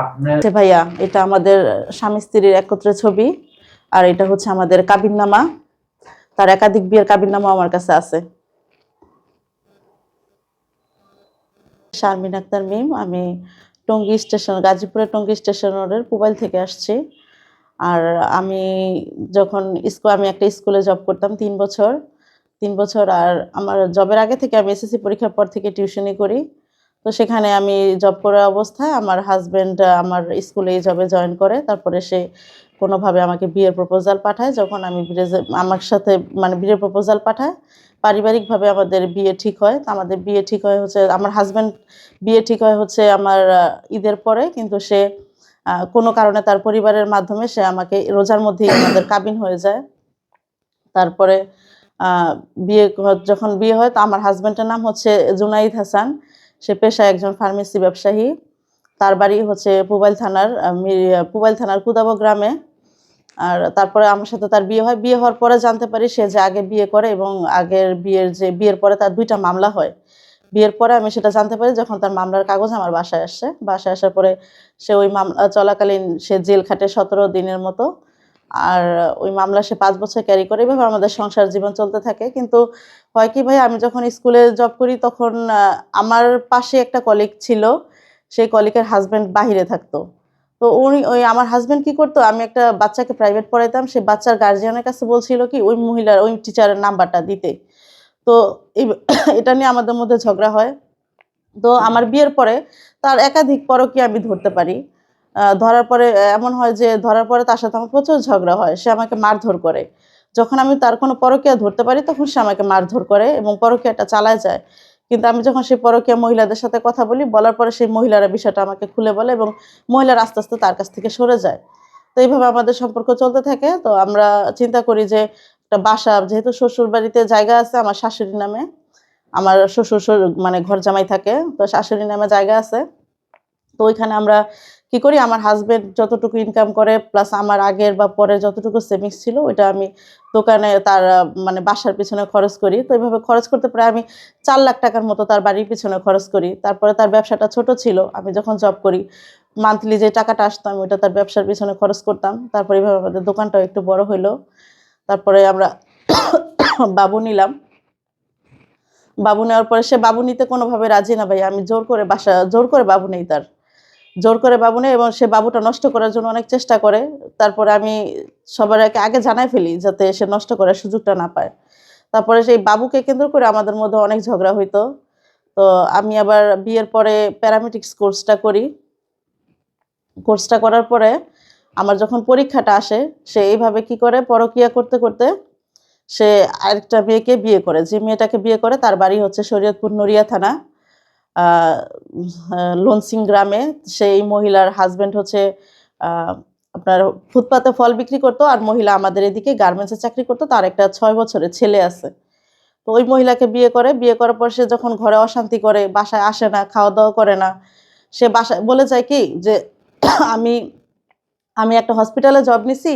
আচ্ছা ভাইয়া, এটা আমাদের স্বামী স্ত্রীর একত্রে ছবি, আর এটা হচ্ছে আমাদের কাবিননামা। তার একাধিক বিয়ের কাবিননামা আমার কাছে আছে। শারমিন আক্তার মিম, আমি টঙ্গী স্টেশন, গাজীপুরের টঙ্গী স্টেশন রোডের পুবাইল থেকে আসছি। আর আমি যখন স্কুল আমি একটা স্কুলে জব করতাম তিন বছর। তিন বছর আর আমার জবের আগে থেকে আমি এসএসসি পরীক্ষার পর থেকে টিউশনি করি। তো সেখানে আমি জব করার অবস্থায় আমার হাজব্যান্ড আমার স্কুলে এই জবে জয়েন করে। তারপরে সে কোনোভাবে আমাকে বিয়ের প্রপোজাল পাঠায়। যখন আমি আমার সাথে মানে বিয়ের প্রপোজাল পাঠায়, পারিবারিকভাবে আমাদের বিয়ে ঠিক হয়। তো আমাদের বিয়ে ঠিক হয় হচ্ছে, আমার হাজব্যান্ড বিয়ে ঠিক হয় হচ্ছে আমার ঈদের পরে। কিন্তু সে কোনো কারণে তার পরিবারের মাধ্যমে সে আমাকে রোজার মধ্যেই আমাদের কাবিন হয়ে যায়। তারপরে বিয়ে যখন বিয়ে হয়, তো আমার হাজব্যান্ডের নাম হচ্ছে জুনাইদ হাসান। সে পেশায় একজন ফার্মেসি ব্যবসায়ী। তার বাড়ি হচ্ছে পুবাইল থানার পুবাইল থানার কুদাবো গ্রামে। আর তারপরে আমার সাথে তার বিয়ে হয়। বিয়ে হওয়ার পরে জানতে পারি সে যে আগে বিয়ে করে এবং আগের বিয়ের যে, বিয়ের পরে তার দুইটা মামলা হয়। বিয়ের পরে আমি সেটা জানতে পারি যখন তার মামলার কাগজ আমার বাসায় আসছে বাসায় আসার পরে সে ওই মামলা চলাকালীন সে জেল খাটে সতেরো দিনের মতো। আর ওই মামলা সে পাঁচ বছর ক্যারি করে। এভাবে আমাদের সংসার জীবন চলতে থাকে। কিন্তু হয় কি ভাই আমি যখন স্কুলে জব করি তখন আমার পাশে একটা কলিগ ছিল। সেই কলিগের হাজব্যান্ড বাহিরে থাকতো। তো উনি ওই আমার হাজব্যান্ড কি করতো? আমি একটা বাচ্চাকে প্রাইভেট পড়াইতাম। সে বাচ্চার গার্জিয়ানের কাছে বলছিল কি ওই মহিলার ওই টিচারের নাম্বারটা দিতে। তো এটা নিয়ে আমাদের মধ্যে ঝগড়া হয়। তো আমার বিয়ের পরে তার একাধিক পরকীয়া আমি ধরতে পারি। ধরার পরে এমন হয় যে ধরার পরে তার সাথে আমার প্রচুর ঝগড়া হয়। সে আমাকে মারধর করে। যখন আমি তার কোনো পরকীয়া ধরতে পারি, তখন সে আমাকে মারধর করে এবং পরকীয়াটা চালায় যায়। কিন্তু আমি যখন সেই পরকীয়া মহিলাদের সাথে কথা বলি, বলার পরে সেই মহিলারা বিষয়টা আমাকে খুলে বলে এবং মহিলারা আস্তে আস্তে তার কাছ থেকে সরে যায়। তো এইভাবে আমাদের সম্পর্ক চলতে থাকে। তো আমরা চিন্তা করি যে একটা বাসা, যেহেতু শ্বশুর বাড়িতে জায়গা আছে আমার শাশুড়ি নামে, আমার শ্বশুর মানে ঘর জামাই থাকে, তো শাশুড়ি নামে জায়গা আছে। তো ওইখানে আমরা কি করি? আমার হাজবেন্ড যতটুকু ইনকাম করে প্লাস আমার আগের বা পরের যতটুকু সেভিংস ছিল, ওইটা আমি দোকানে তার মানে বাসার পিছনে খরচ করি। তো এইভাবে খরচ করতে প্রায় আমি চার লাখ টাকার মতো তার বাড়ির পিছনে খরচ করি। তারপরে তার ব্যবসাটা ছোট ছিল, আমি যখন জব করি মান্থলি যে টাকাটা আসতো, আমি ওইটা তার ব্যবসার পিছনে খরচ করতাম। তারপরে এইভাবে আমাদের দোকানটাও একটু বড় হইল। তারপরে আমরা বাবু নিলাম। বাবু নেওয়ার পরে সে বাবু নিতে কোনোভাবে রাজি না ভাই, আমি জোর করে বাসা, জোর করে বাবু নেই তার। জোর করে বাবু নেই এবং সে বাবুটা নষ্ট করার জন্য অনেক চেষ্টা করে। তারপরে আমি সবার আগে আগে জানাই ফেলি যাতে সে নষ্ট করার সুযোগটা না পায়। তারপরে সেই বাবুকে কেন্দ্র করে আমাদের মধ্যে অনেক ঝগড়া হইতো। তো আমি আবার বিয়ের পরে প্যারামেটিক্স কোর্সটা করি। কোর্সটা করার পরে আমার যখন পরীক্ষাটা আসে, সে এইভাবে কি করে? পরকিয়া করতে করতে সে আরেকটা মেয়েকে বিয়ে করে। যে মেয়েটাকে বিয়ে করে, তার বাড়ি হচ্ছে শরীয়তপুর নড়িয়া থানা। লনসিং গ্রামে সেই মহিলার হাজবেন্ড হচ্ছে আপনার ফুটপাতে ফল বিক্রি করতো আর মহিলা আমাদের এদিকে গার্মেন্টসে চাকরি করতো, তার একটা ছয় বছরের ছেলে আছে। তো ওই মহিলাকে বিয়ে করে, বিয়ে করার পর সে যখন ঘরে অশান্তি করে, বাসায় আসে না খাওয়া দাওয়া করে না, সে বাসায় বলে যায় কি যে, আমি আমি একটা হসপিটালে জব নিছি,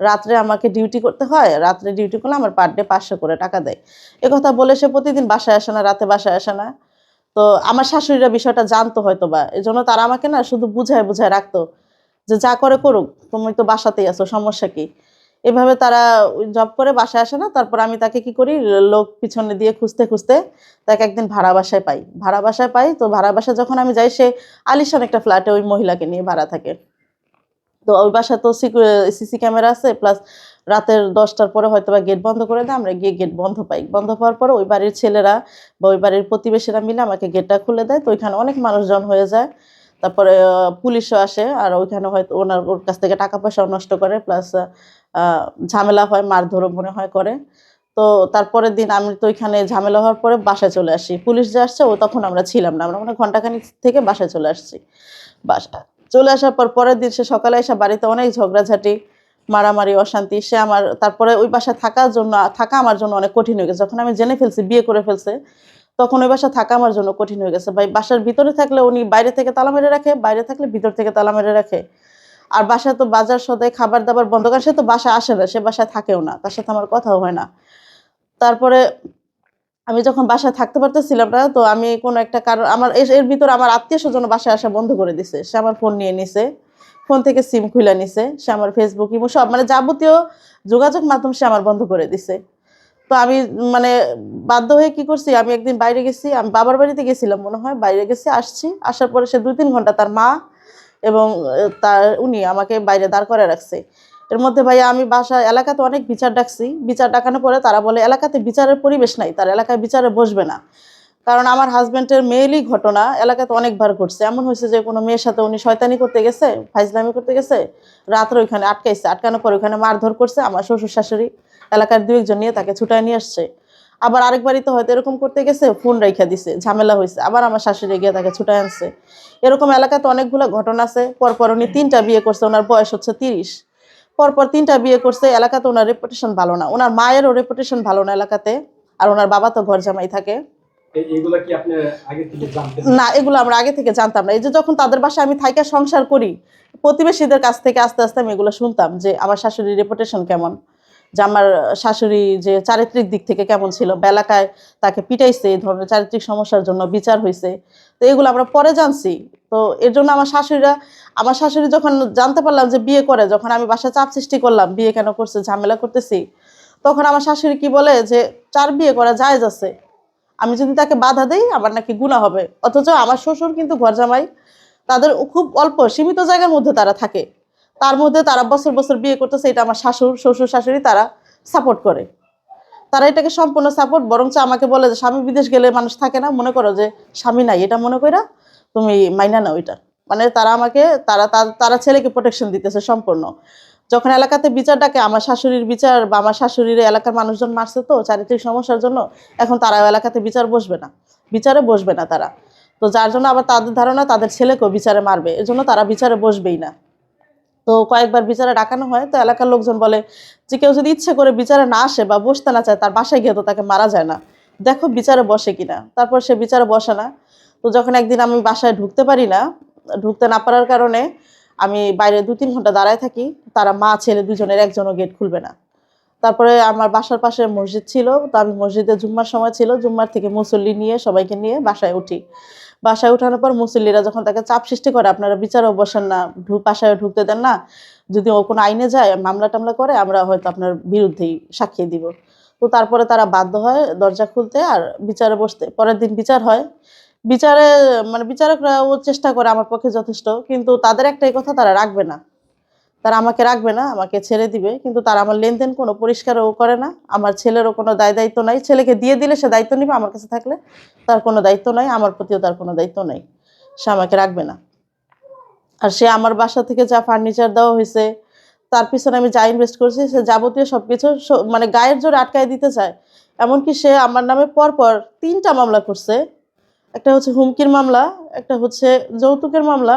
রাত্রে আমাকে ডিউটি করতে হয়, রাত্রে ডিউটি করলে আমার পার ডে পাঁচশো করে টাকা দেয়। কথা বলে সে প্রতিদিন বাসায় আসে না, রাতে বাসায় আসে না। তো আমার শাশুড়িরা বিষয়টা জানতো হয়তো বা এই জন্য তারা আমাকে না শুধু বুঝায় বুঝায় রাখতো যে যা করে করুক, তুমি তো বাসাতেই আছো, সমস্যা কি? এভাবে তারা জব করে, বাসায় আসে না, তারপর আমি তাকে কি করি? লোক পিছনে দিয়ে খুঁজতে খুঁজতে তাকে একদিন ভাড়া বাসায় পাই। ভাড়া বাসায় পাই, তো ভাড়া বাসায় যখন আমি যাই, সে আলিশান একটা ফ্ল্যাটে ওই মহিলাকে নিয়ে ভাড়া থাকে। তো ওই বাসায় তো সিসি ক্যামেরা আছে প্লাস রাতের দশটার পরে হয়তো বা গেট বন্ধ করে দেয়, আমরা গিয়ে গেট বন্ধ পাই। বন্ধ পাওয়ার পরে ওই বাড়ির ছেলেরা বা ওই বাড়ির প্রতিবেশীরা মিলে আমাকে গেটটা খুলে দেয়। তো ওইখানে অনেক মানুষজন হয়ে যায়। তারপরে পুলিশও আসে আর ওইখানে হয়তো ওনার, ওর কাছ থেকে টাকা পয়সাও নষ্ট করে প্লাস ঝামেলা হয়, মারধরও মনে হয় করে। তো তারপরের দিন আমি তো ওইখানে ঝামেলা হওয়ার পরে বাসায় চলে আসি। পুলিশ যে আসছে, ও তখন আমরা ছিলাম না, আমরা মানে ঘন্টাখানিক থেকে বাসায় চলে আসছি। বাসা চলে আসার পর পরের দিন সে সকালে এসে বাড়িতে অনেক ঝগড়াঝাটি মারামারি, অশান্তি, সে আমার, তারপরে ওই বাসায় থাকার জন্য, থাকা আমার জন্য অনেক কঠিন হয়ে গেছে। যখন আমি জেনে ফেলছি, বিয়ে করে ফেলছে, তখন ওই বাসা থাকা আমার জন্য কঠিন হয়ে গেছে। ভাই, বাসার ভিতরে থাকলে উনি বাইরে থেকে তালা মেরে রাখে, বাইরে থাকলে ভিতর থেকে তালা মেরে রাখে। আর বাসায় তো বাজার, সদাই, খাবার দাবার বন্ধ করে, সে তো বাসায় আসে না, সে বাসায় থাকেও না, তার সাথে আমার কথাও হয় না। তারপরে আমি যখন বাসায় থাকতে পারতেছিলাম না, তো আমি কোনো একটা কারণ, আমার এর ভিতর আমার আত্মীয় স্বজন বাসায় আসা বন্ধ করে দিছে, সে আমার ফোন নিয়ে নিছে। ফোন থেকে সিম খুলে নিছে, সে আমার ফেসবুক ইমো, সব মানে যাবতীয় যোগাযোগ মাধ্যম সে আমার বন্ধ করে দিছে। তো আমি মানে বাধ্য হয়ে কি করছি, আমি একদিন বাইরে গেছি, আমি বাবার বাড়িতে গেছিলাম মনে হয়, বাইরে গেছি, আসছি, আসার পরে সে দুই তিন ঘণ্টা তার মা এবং তার, উনি আমাকে বাইরে দাঁড় করে রাখছে। এর মধ্যে ভাইয়া আমি বাসা এলাকাতে অনেক বিচার ডাকছি, বিচার ডাকানোর পরে তারা বলে, এলাকাতে বিচারের পরিবেশ নাই, তার এলাকায় বিচারে বসবে না। কারণ আমার হাজব্যান্ডের মেয়েরই ঘটনা, এলাকাতে অনেকবার ঘটছে। এমন হয়েছে যে কোনো মেয়ের সাথে উনি শয়তানি করতে গেছে, ফাইজলামি করতে গেছে, রাত্রে ওইখানে আটকাইছে। আটকানোর পর ওইখানে মারধর করছে আমার শ্বশুর শাশুড়ি, এলাকার দু একজন নিয়ে তাকে ছুটায় নিয়ে আসছে। আবার আরেকবারই তো হয়তো এরকম করতে গেছে, ফোন রেখে দিছে, ঝামেলা হয়েছে। আবার আমার শাশুড়ি গিয়ে তাকে ছুটায় আনছে। এরকম এলাকাতে অনেকগুলো ঘটনা আছে। পরপর উনি তিনটা বিয়ে করছে, ওনার বয়স হচ্ছে তিরিশ। পরপর তিনটা বিয়ে করছে, এলাকাতে ওনার রেপুটেশন ভালো না। ওনার মায়েরও রেপুটেশন ভালো না এলাকাতে, আর ওনার বাবা তো ঘর জামাই থাকে। না, এগুলো আমরা আগে থেকে জানতাম না। এই যে যখন তাদের বাসায় আমি থাইকা সংসার করি, প্রতিবেশীদের কাছ থেকে আস্তে আস্তে আমি এগুলো শুনতাম যে আমার শাশুড়ির রেপুটেশন কেমন, যে আমার শাশুড়ি যে চারিত্রিক দিক থেকে কেমন ছিল বা এলাকায় তাকে পিটাইছে, এই ধরনের চারিত্রিক সমস্যার জন্য বিচার হয়েছে তো এগুলো আমরা পরে জানছি। তো এর জন্য আমার শাশুড়িরা, আমার শাশুড়ি যখন জানতে পারলাম যে বিয়ে করে, যখন আমি বাসায় চাপ সৃষ্টি করলাম, বিয়ে কেন করছে, ঝামেলা করতেছি, তখন আমার শাশুড়ি কি বলে যে, চার বিয়ে করা জায়েজ আছে। আমি যদি তাকে বাধা দেই আমার নাকি গুণা হবে। অথচ আমার শ্বশুর কিন্তু ঘর জামাই তাদের খুব অল্প, সীমিত জায়গার মধ্যে তারা থাকে। তার মধ্যে তারা বছর বছর বিয়ে করতেছে, এটা আমার শাশুর শ্বশুর শাশুড়ি তারা সাপোর্ট করে। তারা এটাকে সম্পূর্ণ সাপোর্ট বরঞ্চ আমাকে বলে যে, স্বামী বিদেশ গেলে মানুষ থাকে না। মনে করো যে, স্বামী নাই। এটা মনে কইরা তুমি মাইনা নাও এটা। মানে তারা আমাকে, তার- তারা ছেলেকে প্রোটেকশন দিতেছে সম্পূর্ণ। যখন এলাকাতে বিচার ডাকে, আমার শাশুড়ির বিচার বা আমার শাশুড়ির এলাকার মানুষজন মারছে তো চারিত্রিক সমস্যার জন্য, এখন তারা এলাকাতে বিচার বসবে না। বিচারে বসবে না তারা। তো যার জন্য আবার তাদের ধারণা, তাদের ছেলেকেও বিচারে মারবে। এর জন্য তারা বিচারে বসবেই না। তো কয়েকবার বিচারে ডাকানো হয়, তো এলাকার লোকজন বলে যে কেউ যদি ইচ্ছে করে বিচারে না আসে বা বসতে না চায়, তার বাসায় গিয়ে তো তাকে মারা যায় না। দেখো বিচারে বসে কিনা। তারপর সে বিচারে বসে না। তো যখন একদিন আমি বাসায় ঢুকতে পারি না, ঢুকতে না পারার কারণে আমি বাইরে দু তিন ঘণ্টা দাঁড়ায় থাকি, তারা মা, ছেলে দুজনের একজনও গেট খুলবে না। তারপরে আমার বাসার পাশে মসজিদ ছিল, তো আমি মসজিদে জুম্মার সময় ছিল, জুম্মার থেকে মুসল্লি নিয়ে, সবাইকে নিয়ে বাসায় উঠি। বাসায় উঠানোর পর মুসল্লিরা যখন তাকে চাপ সৃষ্টি করে, আপনারা বিচারেও বসেন না বাসায় ঢুকতে দেন না, যদি ও কোনো আইনে যায়, মামলা টামলা করে, আমরা হয়তো আপনার বিরুদ্ধেই সাক্ষী দিব। তো তারপরে তারা বাধ্য হয় দরজা খুলতে আর বিচারে বসতে। পরের দিন বিচার হয়। বিচারে মানে বিচারকরা ও চেষ্টা করে আমার পক্ষে যথেষ্ট, কিন্তু তাদের একটাই কথা, তারা রাখবে না। তারা আমাকে রাখবে না, আমাকে ছেড়ে দিবে, কিন্তু তারা আমার লেনদেন কোনো পরিষ্কারও করে না, আমার ছেলেরও কোনো দায় দায়িত্ব নাই। ছেলেকে দিয়ে দিলে সে দায়িত্ব নিবে আমার কাছে থাকলে, তার কোনো দায়িত্ব নাই, আমার প্রতিও তার কোনো দায়িত্ব নাই। সে আমাকে রাখবে না। আর সে আমার বাসা থেকে যা ফার্নিচার দেওয়া হয়েছে, তার পিছনে আমি যা ইনভেস্ট করছি, সে যাবতীয় সব কিছু মানে গায়ের জোরে আটকায় দিতে চায়। এমনকি সে আমার নামে পরপর তিনটা মামলা করছে একটা হচ্ছে হুমকির মামলা একটা হচ্ছে যৌতুকের মামলা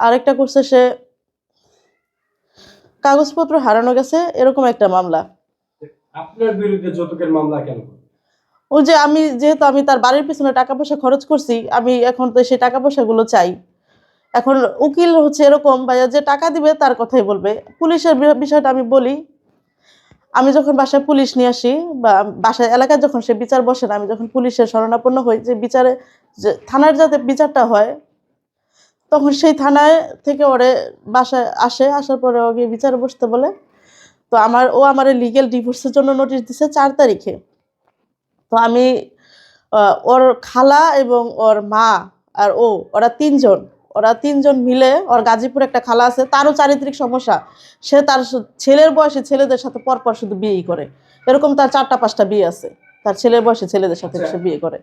আর একটা করছে সে কাগজপত্র হারানো গেছে এরকম একটা মামলা। আপনার বিরুদ্ধে যৌতুকের মামলা কেন? ওই যে আমি যেহেতু আমি তার বাড়ির পিছনে টাকা পয়সা খরচ করছি আমি এখন তো সেই টাকা পয়সাগুলো চাই। এখন উকিল হচ্ছে এরকম ভাইয়া যে টাকা দিবে তার কথাই বলবে। পুলিশের বিষয়টা আমি বলি আমি যখন বাসায় পুলিশ নিয়ে আসি বা বাসায় এলাকায় যখন সে বিচার বসে না, আমি যখন পুলিশের শরণাপন্ন হই, যে বিচারে যে থানার যাতে বিচারটা হয়, তখন সেই থানায় থেকে ওরে বাসায় আসে, আসার পরে ওকে বিচারে বসতে বলে। তো আমার, ও আমার লিগেল ডিভোর্সের জন্য নোটিশ দিছে চার তারিখে। তো আমি ওর খালা এবং ওর মা আর ও, ওরা তিনজন। ওরা তিনজন মিলে ওর গাজীপুর একটা খালা আছে তারও চারিত্রিক সমস্যা। সে তার ছেলের বয়সে ছেলেদের সাথে পরপর শুধু বিয়েই করে। এরকম তার চারটা পাঁচটা বিয়ে আছে। তার ছেলের বয়সে ছেলেদের সাথে আচ্ছা। সে বিয়ে করে।